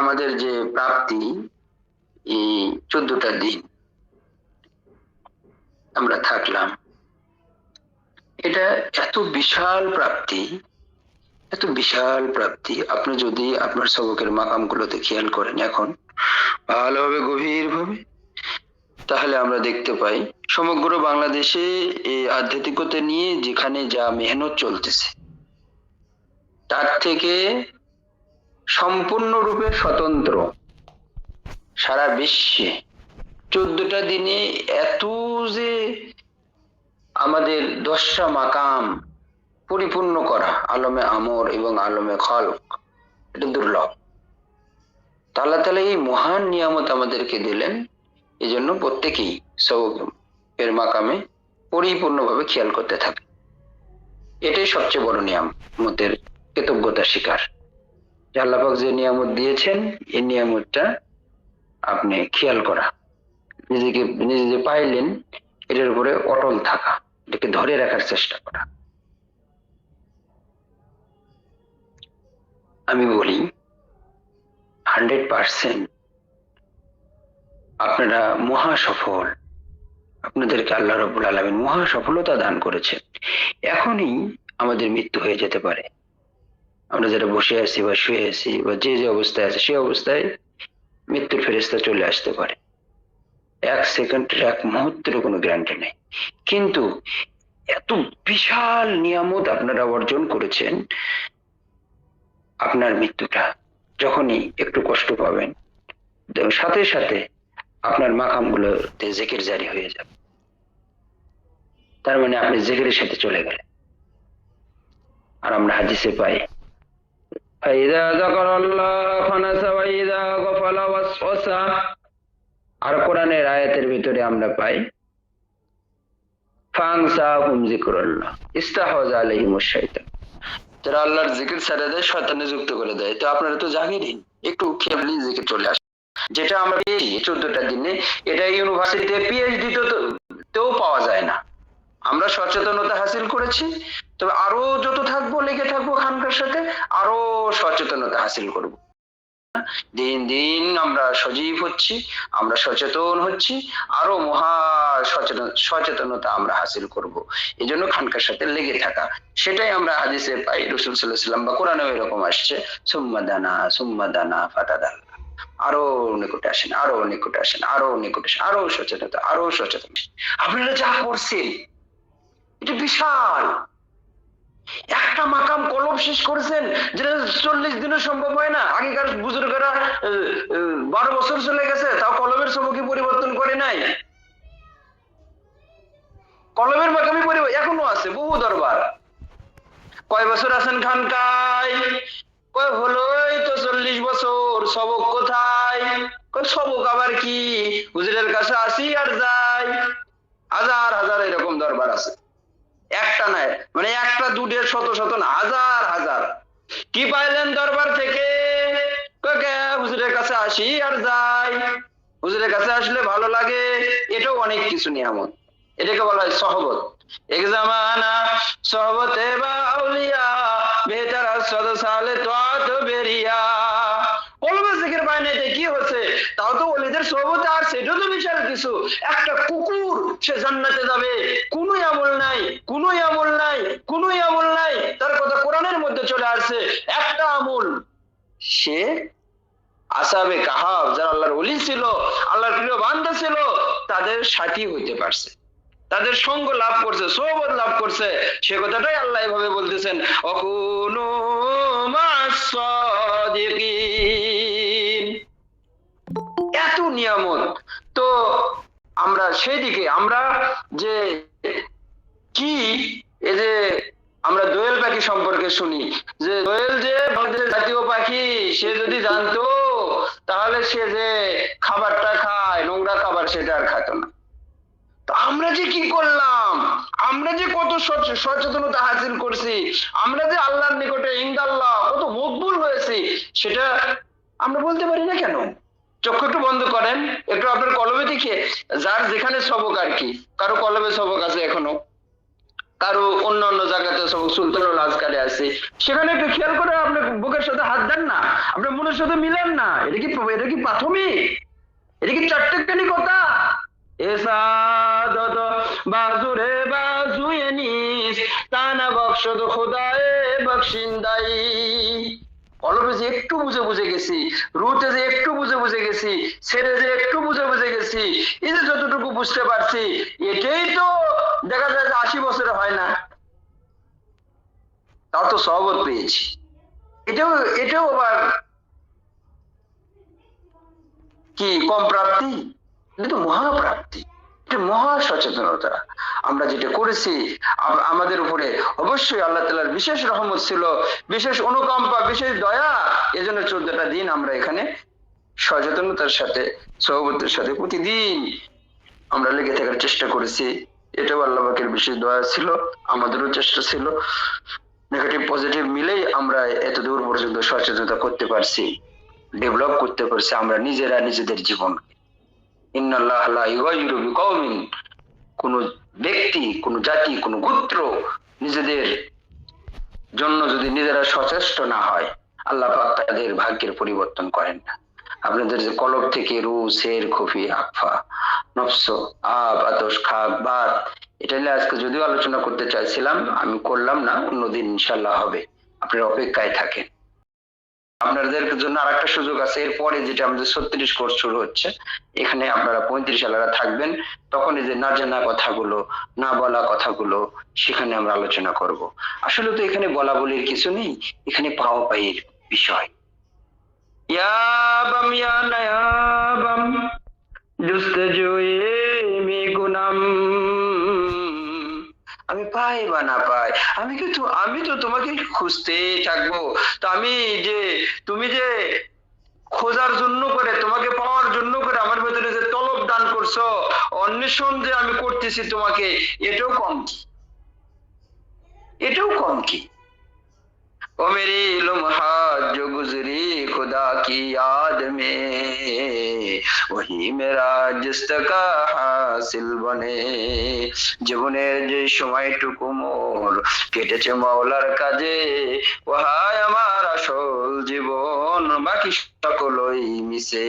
আমাদের যে প্রাপ্তি এই চোদ্দটা দিন আমরা থাকলাম, এটা এত বিশাল প্রাপ্তি, এত বিশাল প্রাপ্তি। আপনি যদি আপনার সবকের মাকাম গুলোতে খেয়াল করেন এখন, ভালোভাবে গভীর ভাবে তাহলে আমরা দেখতে পাই, সমগ্র বাংলাদেশে এই আধ্যাত্মিকতা নিয়ে যেখানে যা মেহনত চলতেছে, তার থেকে সম্পূর্ণরূপে স্বতন্ত্র। সারা বিশ্বে চোদ্দটা দিনে এত যে আমাদের দশটা মাকাম পরিপূর্ণ করা, আলমে আমর এবং আলমে খলক, এটা দুর্লভ। তা আল্লাহ তালা এই মহান নিয়ামত আমাদেরকে দিলেন এই জন্য প্রত্যেকেই এর মাকামে পরিপূর্ণভাবে খেয়াল করতে থাকে এটাই সবচেয়ে বড় নিয়ামতের কৃতজ্ঞতা যে আল্লাপাক যে নিয়ামত দিয়েছেন, এই নিয়ামতটা আপনি খেয়াল করা। নিজেকে, নিজে যে পাইলেন, এটার উপরে অটল থাকা, এটাকে ধরে রাখার চেষ্টা করা। আমি বলি, হান্ড্রেড পার্সেন্ট আপনারা মহা সফল। আপনাদেরকে আল্লাহ রবুল আলমিন মহা সফলতা দান করেছেন। এখনই আমাদের মৃত্যু হয়ে যেতে পারে। আমরা যারা বসে আছি বা শুয়ে আছি বা যে যে অবস্থায় আছে সেই অবস্থায় মৃত্যুর ফেরেস্তা চলে আসতে পারে। এক সেকেন্ডের এক মুহূর্তের কোনো গ্যারান্টি নেই। কিন্তু এত বিশাল নিয়ামত আপনারা অর্জন করেছেন, আপনার মৃত্যুটা যখনই একটু কষ্ট পাবেন সাথে সাথে আপনার মাকাম গুলোতে জেকের জারি হয়ে যাবে। তার মানে আপনি জেকের সাথে চলে গেলেন। আর আমরা হাদিসে পাই فإذا ذكر الله خنس وإذا غفل وسوس আর কোরআনের আয়াতের ভিতরে আমরা পাই ফাংসাহুম যিকরুল্লাহ ইস্তাহওয়াজ আলাইহিমুশ শাইতান যারা আল্লাহর জিকির ছেড়ে দেয় শয়তানে যুক্ত করে দেয় তো আপনারা তো জাগিরই একটু খেয়ালি জিকির চলে আসে যেটা আমরা পেয়েছি চোদ্দটা দিনে এটা ইউনিভার্সিটিতে পিএইচডি তো তেও পাওয়া যায় না আমরা সচেতনতা হাসিল করেছি। তবে আরও যত থাকব, লেগে থাকব খানকার সাথে, আরও সচেতনতা হাসিল করব। দিন দিন আমরা সজীব হচ্ছি, আমরা সচেতন হচ্ছি, আরও মহা সচেতন, সচেতনতা আমরা হাসিল করব। এই জন্য খানকার সাথে লেগে থাকা। সেটাই আমরা হাদিসে পাই, রসুল সাল্লাহ সাল্লাম বা কোরআনেও এরকম আসছে, সুম্মা দানা সুম্মা দানা ফাটাদাল আরও নিকটে আসেন, আরও নিকটে আসেন, আরও নিকটে আসেন, আরও সচেতনতা, আরও সচেতন। আপনারা যা করছেন এটা বিশাল। একটা মাকাম কলম শেষ করেছেন, যেটা চল্লিশ দিনে সম্ভব হয় না। আগেকার বুজুর্গরা বারো বছর চলে গেছে, তাও কলমের সবকি পরিবর্তন করে নাই। কলমের মাকামি পরিবর্তন এখনও আছে, বহু দরবার। কয় বছর আছেন খানকায় কয় হলোই তো চল্লিশ বছর, সবক কোথায়? সবক আবার কি? হুজুরের কাছে আসি আর যাই। হাজার হাজার এরকম দরবার আছে। একটা নাই মানে একটা দুটের শত শত না, হাজার হাজার। কি পাইলেন দরবার থেকে? হুজুরের কাছে আসি আর যাই। হুজুরের কাছে আসলে ভালো লাগে, এটাও অনেক কিছু নিয়ামত। এটাকে বলা হয় সহবত। এক জামানা সহবতে বা আউলিয়া বেহতার সদ সালে তো বেরিয়া। কলমে জিকির বাইনাইতে কি হচ্ছে তাও তো ওলিদের সহবতে আর সেটাও তো বিশাল কিছু। একটা কুকুর, সে জান্নাতে যাবে। কোনো আমল নাই কোনো আমল নাই কোনো আমল নাই। তার কথা কোরআনের মধ্যে চলে আসছে, একটা আমল। সে আসাবে কাহাব, যারা আল্লাহর অলি ছিল, আল্লাহর প্রিয় বান্ধব ছিল, তাদের সাথী হইতে পারছে। তাদের সঙ্গ লাভ করছে সৌবত লাভ করছে। সে কথাটাই আল্লাহ এভাবে বলতেছেন, অকুনু নিয়ামত। তো আমরা সেই দিকে আমরা যে কি, এই যে আমরা দোয়েল পাখি সম্পর্কে শুনি, যে দোয়েল যে জাতীয় পাখি, সে যদি জানতো, তাহলে সে যে খাবারটা খায়, নোংরা খাবার, সেটা আর খাতো না। আমরা যে কি করলাম? আমরা যে কত সচেতনতা হাসিল করছি? আমরা যে আল্লাহর নিকটে ইন্দাল্লাহ কত মকবুল হয়েছি, সেটা আমরা বলতে পারি না কেন? চক্ষু একটু বন্ধ করেন, একটু আপনার কলমে দেখিয়ে, যার যেখানে সবক আর কি, কারও কলমে সবক আছে এখনও, কারও অন্য অন্য জায়গাতে সব সুলতানুল আজকারে আছে। সেখানে একটু খেয়াল করে আপনি বুকের সাথে হাত দেন না, আপনার মনের সাথে মিলেন না, এটা কি এটা কি প্রাথমিক? এটা কি চারটেখানি কথা? এসাদত বাজুরে বাজুয়ে নিস তানা বক্সদ খোদায়ে বক্সিন্দাই অলপে যে একটু বুঝে বুঝে গেছি, রুটে যে একটু বুঝে বুঝে গেছি ছেড়ে যে একটু বুঝে বুঝে গেছি, এই যে যতটুকু বুঝতে পারছি এটাই তো দেখা যায় যে আশি বছরে হয় না। তাও তো সহবত পেয়েছি। এটাও এটাও আবার কি, কম প্রাপ্তি? এটা তো মহাপ্রাপ্তি। মহা সচেতনতা। আমরা যেটা করেছি আমাদের উপরে অবশ্যই আল্লাহ তালার বিশেষ রহমত ছিল, বিশেষ অনুকম্পা, বিশেষ দয়া। এজন্য চোদ্দটা দিন আমরা এখানে সচেতনতার সাথে, সহবতের সাথে প্রতিদিন আমরা লেগে থাকার চেষ্টা করেছি। এটাও আল্লাহ পাকের বিশেষ দয়া ছিল, আমাদেরও চেষ্টা ছিল। নেগেটিভ, পজিটিভ মিলেই আমরা এত দূর পর্যন্ত সচেতনতা করতে পারছি, ডেভেলপ করতে পারছি আমরা নিজেরা, নিজেদের জীবন। কোন ব্যক্তি, কোন জাতি, কোন গোত্র নিজেদের জন্য যদি নিজেরা সচেষ্ট না হয়, আল্লাহ তাদের ভাগ্যের পরিবর্তন করেন না। আপনাদের যে কলব থেকে রু, সের, খফি আকফা নফস, আব আতস খাক বাত, এটা নিয়ে আজকে যদিও আলোচনা করতে চাইছিলাম, আমি করলাম না, অন্যদিন ইনশাল্লাহ হবে। আপনার অপেক্ষায় থাকেন। আপনাদের জন্য আর একটা সুযোগ আছে। এরপরে যেটা আমাদের ছত্রিশ কোর্স শুরু হচ্ছে, এখানে আপনারা পঁয়ত্রিশ আলারা থাকবেন। তখন এই যে না জানা কথাগুলো, না বলা কথাগুলো, সেখানে আমরা আলোচনা করব। আসলে তো এখানে বলা বলির কিছু নেই, এখানে পাওয়া পাইয়ের বিষয়। ইয়াবাম ইয়া নায়াবাম জুস্তজুয়ে মে গুনাম। আমি পাই বা না পাই? আমি কিন্তু, আমি তো তোমাকে খুঁজতে থাকব। তো আমি যে, তুমি যে খোঁজার জন্য করে, তোমাকে পাওয়ার জন্য করে আমার ভেতরে যে তলব দান করছ, অন্বেষণ যে আমি করতেছি তোমাকে, এটাও কম কি? এটাও কম কি? ओ मेरी लम्हा जो गुजरी खुदा की याद में वही मेरा जिस्त का হাসিল বনে জীবনের যে সময়টুকু মোর কেটেছে মাওলার কাজে ওহাই আমার আসল জীবন বাকি সকলই মিশে